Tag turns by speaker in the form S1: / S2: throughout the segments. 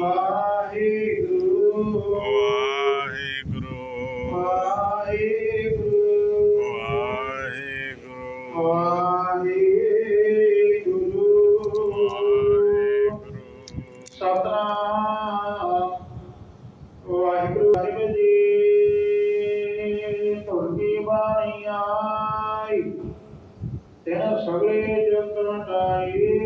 S1: ਵਾਹਿਗੁਰੂ।
S2: ਵਾਹਿਗੁਰੂ।
S1: ਵਾਹਿਗੁਰੂ।
S2: ਵਾਹਿਗੁਰੂ
S1: ਸਤਨਾਮ। ਵਾਹਿਗੁਰੂ ਵਾਹਿਗੁਰੂ ਜੀ। ਤੁਰਕੀ ਬਾਣੀ ਆਈ। ਤੇਰਾ ਸਗਲੇ ਜਗਤ ਮਟਾਈ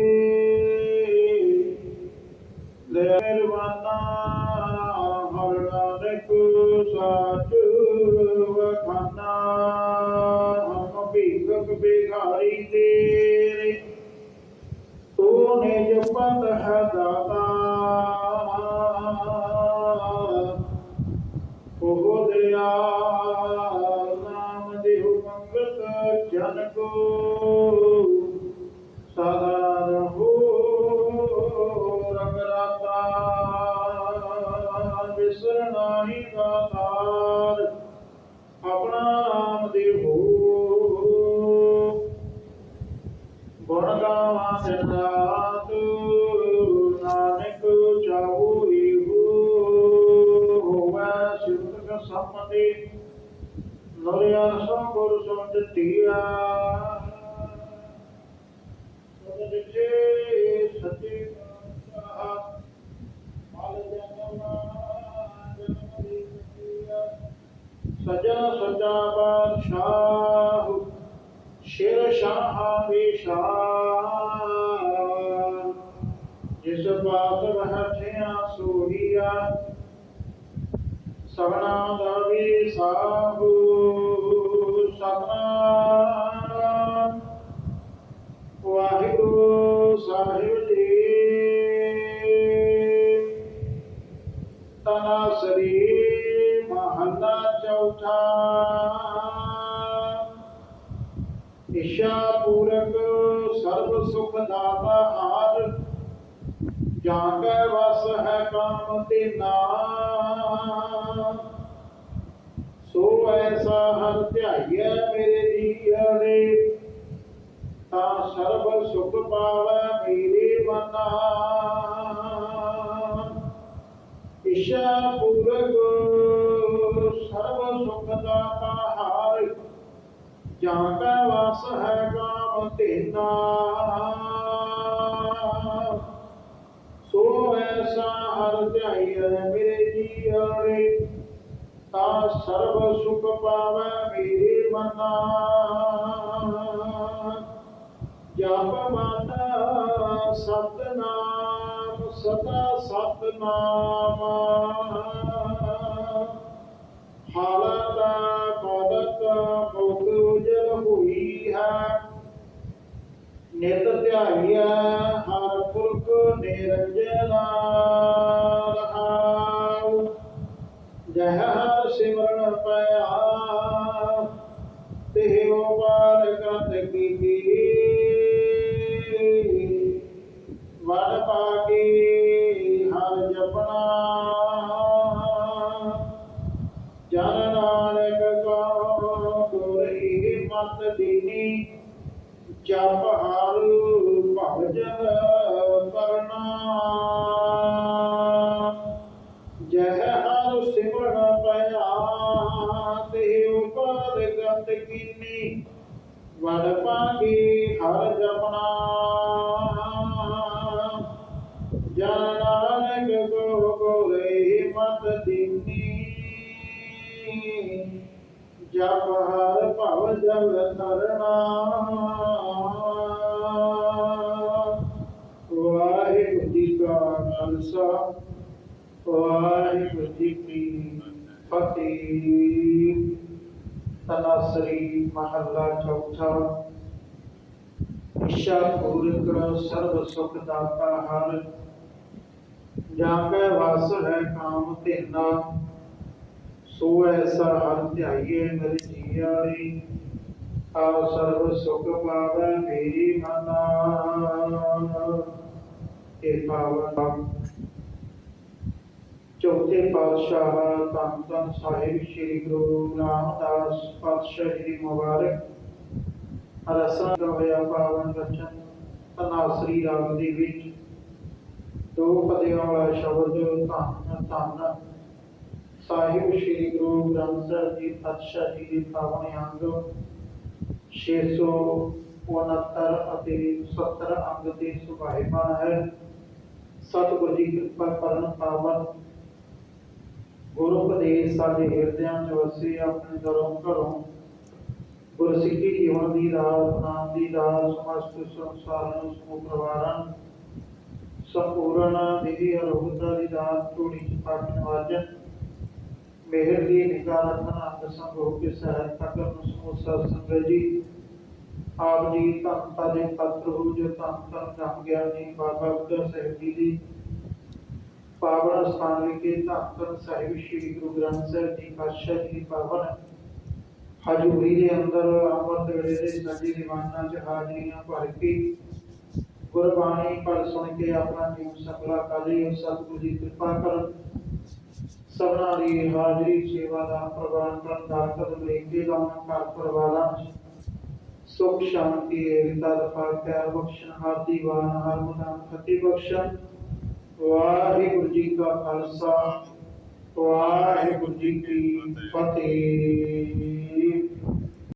S1: uh, ਗੁਣ ਗਾਵਾਂ ਦਿਨ ਰਾਤ ਨਾਨਕ ਚਾਹੂ ਈਹੂ ਹੋਵੇ ਸਿਮਰਕ ਸੰਮਤੀ ਨਰਿਆ ਸੋ ਗੁਰ ਸੁਣਤੀਆ ਸਦ ਵਿਚੇ ਸਤੀ ਪਾਤਸ਼ਾਹ ਸਜਾ ਬਾਦਸ਼ਾਹ ਸ਼ੇਰ ਸ਼ਾਹ ਵੀ ਜਿਸ ਬਾਤ ਰਹਥਿਆ ਸੋਹੀਆ। ਸਭਨਾ ਦਾ ਵੀ ਸਾਹੂ। ਸਤਨਾਮ ਵਾਹਿਗੁਰੂ ਸਾਹਿਬ ਸੁਖ ਦਾਤਾ ਆਦ ਜਾਂ ਕੈ ਵਸ ਹੈ ਕੰਮ ਤੇ ਨਾ। ਸੋ ਐਸਾ ਹਰ ਧਿਆਈਐ ਮੇਰੇ ਜੀਵਨੇ। ਤਾਂ ਸਰਬ ਸੁਖ ਪਾਵੈ ਮੇਰੇ ਮਨਾ। ਇਸ਼ਾ ਪੂਰਕ ਸਰਬ ਸੁਖ ਦਾਤਾ ਹਾਰ। ਜਾਂ ਕੈ ਵਸ ਹੈ ਕਾਮ ਤੇਨਾ ਸੋ ਐਸਾ ਹਰ ਧਿਆਈਐ ਮੇਰੇ ਜੀਵਨੇ ਤਾਂ ਸਰਬ ਸੁਖ ਪਾਵੈ ਮੇਰੇ ਮਨਾ। ਜਪ ਮਨ ਸਤਨਾਮ, ਸਦਾ ਸਤਨਾਮ। ਹਾਲਤ ਮਦਤ ਮੁਖ ਨਿਤ ਧਿਆਈਐ, ਹਰ ਪੁਰਖ ਨਿਰੰਜਨਾ ਰਹਾਉ। ਜਹ ਹਰ ਸਿਮਰਨ ਪਿਆ ਤੇ ਉਪਾਰ ਕਰਤ ਕੀਤੀ। ਵਡ ਪਾਕੇ ਹਰ ਜਪਣਾ। ਜਨ ਨਾਨਕ ਕਾ ਗੁਰ ਹੀ ਮਤ ਦੀਨੀ। ਜਪ ਹਰ ਭਜਨ ਕਰਨਾ। ਜਹ ਹਰ ਸਿਮਰਨ ਪਿਆ ਤੇ ਉਪਰ ਗਤ ਕੀਨੀ। ਵਡ ਪਾਗੀ ਹਰ ਜਪਨਾ। ਜਨ ਜਪ ਹਰ ਭਵ ਜਲ ਤਰਨਾ ਵਾਹਿਗੁਰੂ ਜੀ ਕਾ ਖਾਲਸਾ, ਵਾਹਿਗੁਰੂ ਜੀ ਕੀ ਫਤਿਹ। ਤਨਾਸਰੀ ਮਹੱਲਾ ਚੌਥਾ ਇਸ਼ਾ ਪੂਰਕ ਸਰਬ ਸੁਖ ਦਾਤਾ ਹਰ। ਜਾ ਕੈ ਵਾਸ ਹੈ ਕਾਮ ਤੇਨਾ ਸੋ ਐਸਾ ਹਰ ਧਿਆਈਏ ਮੇਰੇ ਜੀਆਰੀ ਆਪ ਸਰਬ ਸੁਖ ਪਾਵੈ, ਮੇਰੀ ਮਨਾ। ਇਹ ਪਾਵਨ। ਚੌਥੇ ਪਾਤਸ਼ਾਹ ਧੰਨ ਧੰਨ ਸਾਹਿਬ ਸ੍ਰੀ ਗੁਰੂ ਰਾਮਦਾਸ ਪਾਤਸ਼ਾਹ ਜੀ ਮੁਬਾਰਕ। ਰਸਨਾ ਦਾ ਹੋਇਆ ਪਾਵਨ ਬਚਨ ਤਨਾਸਰੀ ਰਾਗ ਦੇ ਵਿੱਚ। ਦੋ ਪਦਿਆਂ ਵਾਲਾ ਸ਼ਬਦ ਧੰਨ ਧੰਨ ਸਾਹਿਬ ਸ੍ਰੀ ਗੁਰੂ ਗ੍ਰੰਥ ਸਾਹਿਬ ਜੀ ਪਾਤਸ਼ਾਹ ਜੀ ਦੇ ਪਾਵਨ ਅੰਗ 669 ਅਤੇ 70 ਅੰਗ ਤੇ ਸੁਭਾਇਮਾਨ ਹੈ। ਸਤਿਗੁਰ ਦੀ ਕਿਰਪਾ ਕਰਨ ਪਾਵਨ ਗੁਰੂ ਉਪਦੇਸ਼ ਸਾਡੇ ਹਿਰਦਿਆਂ 'ਚ ਵਸੇ, ਆਪਣੇ ਘਰੋਂ ਘਰੋਂ ਗੁਰਸਿੱਖੀ ਜੀਵਨ ਦੀ ਰਾਹ ਨਾਮ ਦੀ ਰਾਹ ਸਮਸਤ ਸੰਸਾਰ ਨੂੰ ਸਮੂਹ ਪਰਿਵਾਰਾਂ ਸੰਪੂਰਨ ਵਿਧੀ ਦੀ ਰਾਤ ਥੋੜੀ ਪਾਠ ਨਵਾਜਨ ਮਿਹਰ ਦੀ ਨਿਗਾਹ ਰੱਖਣ ਅੰਗ ਸੰਭੋਗ ਕੇ ਸਹਾਇਤਾ ਕਰਨ, ਸਮੂਹ ਸਾਧ ਸੰਗਤ ਜੀ। ਆਪ ਜੀ ਧੰਤਾ ਦੇ ਪੱਤਰ ਹੋ, ਜੋ ਧੰਨ ਧੰਨ ਧੰਨ ਬਾਬਾ ਬੁੱਢਾ ਸਾਹਿਬ ਜੀ ਦੀ ਪਾਵਨ ਸਥਾਨ ਵਿਖੇ ਧੰਨ ਸਾਹਿਬ ਸ੍ਰੀ ਗੁਰੂ ਗ੍ਰੰਥ ਸਾਹਿਬ ਜੀ, ਪਾਤਸ਼ਾਹ ਜੀ ਪਾਵਨ ਹਜੂਰੀ ਦੇ ਅੰਦਰ ਅੰਮ੍ਰਿਤ ਵੇਲੇ ਦੇ ਸਾਡੀ ਦੀਵਾਨਾਂ 'ਚ ਹਾਜ਼ਰੀਆਂ ਭਰ ਕੇ ਗੁਰਬਾਣੀ ਪੜ੍ਹ ਸੁਣ ਕੇ ਆਪਣਾ ਜੀਵਨ ਸਫਲਾ ਕਰ ਲਈ। ਸਤਿਗੁਰੂ ਦੀ ਕਿਰਪਾ ਕਰਨ ਸਭਨਾਂ ਦੀ ਹਾਜ਼ਰੀ ਸੇਵਾ ਦਾ ਪ੍ਰਵਾਨ ਕਰਨ ਦਾ ਕਦਮ ਲਾਉਣਾ ਘਰ ਪਰਿਵਾਰਾਂ ਸੁਖ ਸ਼ਾਂਤੀ, ਏਕਤਾ ਦਫਾ ਪਿਆਰ ਬਖਸ਼ਣ ਹਾਦੀ ਹਰ ਹਰਮਦਾਨ ਫਤਿਹ ਬਖਸ਼ਣ। ਵਾਹਿਗੁਰੂ ਜੀ ਕਾ ਖਾਲਸਾ, ਵਾਹਿਗੁਰੂ ਜੀ ਕੀ ਫਤਿਹ।